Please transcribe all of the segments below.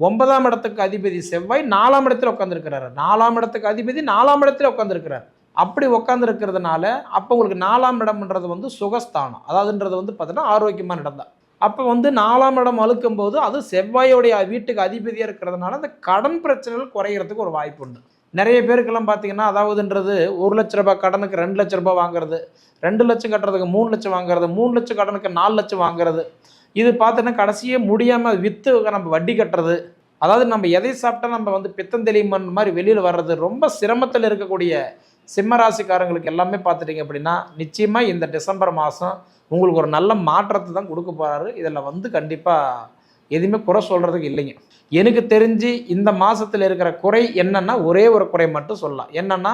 ஒன்பதாம் இடத்துக்கு அதிபதி செவ்வாய் நாலாம் இடத்துல உட்காந்துருக்கிறாரு நாலாம் இடத்துக்கு அதிபதி நாலாம் இடத்துல உட்காந்துருக்கிறார் அப்படி உட்காந்துருக்கிறதுனால அப்போ உங்களுக்கு நாலாம் இடம்ன்றது வந்து சுகஸ்தானம். அதாவதுன்றது வந்து பார்த்தீங்கன்னா ஆரோக்கியமான இடம் தான். அப்போ வந்து நாலாம் இடம் அழுக்கும் போது அது செவ்வாயோடைய வீட்டுக்கு அதிபதியாக இருக்கிறதுனால அந்த கடன் பிரச்சனைகள் குறையிறதுக்கு ஒரு வாய்ப்பு உண்டு. நிறைய பேருக்கெல்லாம் பார்த்தீங்கன்னா அதாவதுன்றது ஒரு லட்ச ரூபாய் கடனுக்கு ரெண்டு லட்ச ரூபாய் வாங்குறது ரெண்டு லட்சம் கட்டுறதுக்கு மூணு லட்சம் வாங்குறது மூணு லட்சம் கடனுக்கு நாலு லட்சம் வாங்குறது. இது பார்த்தோன்னா கடைசியே முடியாமல் விற்று நம்ம வட்டி கட்டுறது. அதாவது நம்ம எதை சாப்பிட்டா நம்ம வந்து பித்தம் தெளிமன் மாதிரி வெளியில் வர்றது. ரொம்ப சிரமத்தில் இருக்கக்கூடிய சிம்ம ராசிக்காரங்களுக்கு எல்லாமே பார்த்துட்டிங்க அப்படின்னா நிச்சயமாக இந்த டிசம்பர் மாதம் உங்களுக்கு ஒரு நல்ல மாற்றத்தை தான் கொடுக்க போகிறாரு இதில் வந்து கண்டிப்பாக எதுவுமே குறை சொல்கிறதுக்கு இல்லைங்க. எனக்கு தெரிஞ்சு இந்த மாதத்தில் இருக்கிற குறை என்னென்னா ஒரே ஒரு குறை மட்டும் சொல்லலாம். என்னென்னா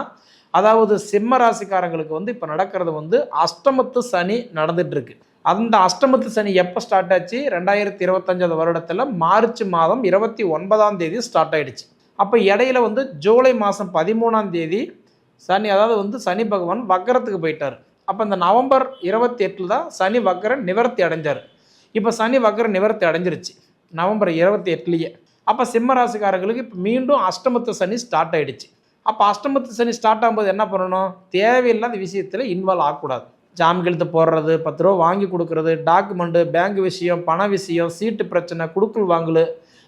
அதாவது சிம்ம ராசிக்காரங்களுக்கு வந்து இப்போ நடக்கிறது வந்து அஷ்டமத்து சனி நடந்துகிட்ருக்கு அந்த அஷ்டமத்து சனி எப்போ ஸ்டார்ட் ஆச்சு? ரெண்டாயிரத்தி இருபத்தஞ்சாவது வருடத்தில் மார்ச் மாதம் இருபத்தி ஒன்பதாம் தேதி ஸ்டார்ட் ஆகிடுச்சு அப்போ இடையில வந்து ஜூலை மாதம் பதிமூணாம் தேதி சனி அதாவது வந்து சனி பகவான் வக்கரத்துக்கு போயிட்டார். அப்போ இந்த நவம்பர் இருபத்தி எட்டில் தான் சனி வக்கரன் நிவர்த்தி அடைஞ்சார். இப்போ சனி வக்கரன் நிவர்த்தி அடைஞ்சிருச்சு. நவம்பர் இருபத்தி எட்டுலேயே அப்போ சிம்ம ராசிக்காரங்களுக்கு இப்போ மீண்டும் அஷ்டமத்து சனி ஸ்டார்ட் ஆகிடுச்சு அப்போ அஷ்டமத்து சனி ஸ்டார்ட் ஆகும்போது என்ன பண்ணணும்? தேவையில்லாத விஷயத்தில் இன்வால்வ் ஆகக்கூடாது. ஜாமீன் போடுறது பத்து ரூபா வாங்கி கொடுக்குறது டாக்குமெண்ட்டு பேங்க் விஷயம் பண விஷயம் சீட்டு பிரச்சனை குடுக்கல் வாங்கல்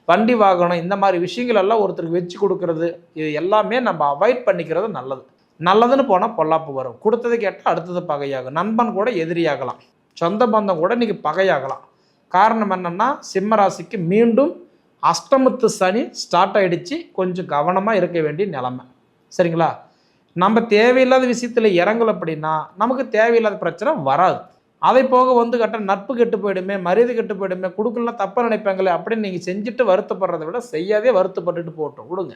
வண்டி வாகனம் இந்த மாதிரி விஷயங்கள் எல்லாம் ஒருத்தருக்கு வச்சு கொடுக்கறது இது எல்லாமே நம்ம அவாய்ட் பண்ணிக்கிறது நல்லது. நல்லதுன்னு போனால் பொல்லாப்பு வரும். கொடுத்தது கேட்டால் அடுத்தது பகையாகும். நண்பன் கூட எதிரியாகலாம். சொந்த பந்தம் கூட இன்னைக்கு பகையாகலாம். காரணம் என்னென்னா சிம்மராசிக்கு மீண்டும் அஷ்டமத்து சனி ஸ்டார்ட் ஆகிடுச்சு கொஞ்சம் கவனமாக இருக்க வேண்டிய நிலைமை. சரிங்களா? நம்ம தேவையில்லாத விஷயத்தில் இறங்கல அப்படின்னா நமக்கு தேவையில்லாத பிரச்சனை வராது. அதை போக வந்து கட்ட நட்பு கெட்டு போயிடுமே மரியாதை கெட்டு போயிடுமே கொடுக்கலாம் தப்பாக நினைப்பாங்களே அப்படின்னு நீங்கள் செஞ்சுட்டு வருத்தப்படுறதை விட செய்யாதே வருத்தப்பட்டுட்டு போட்டோம். விடுங்க.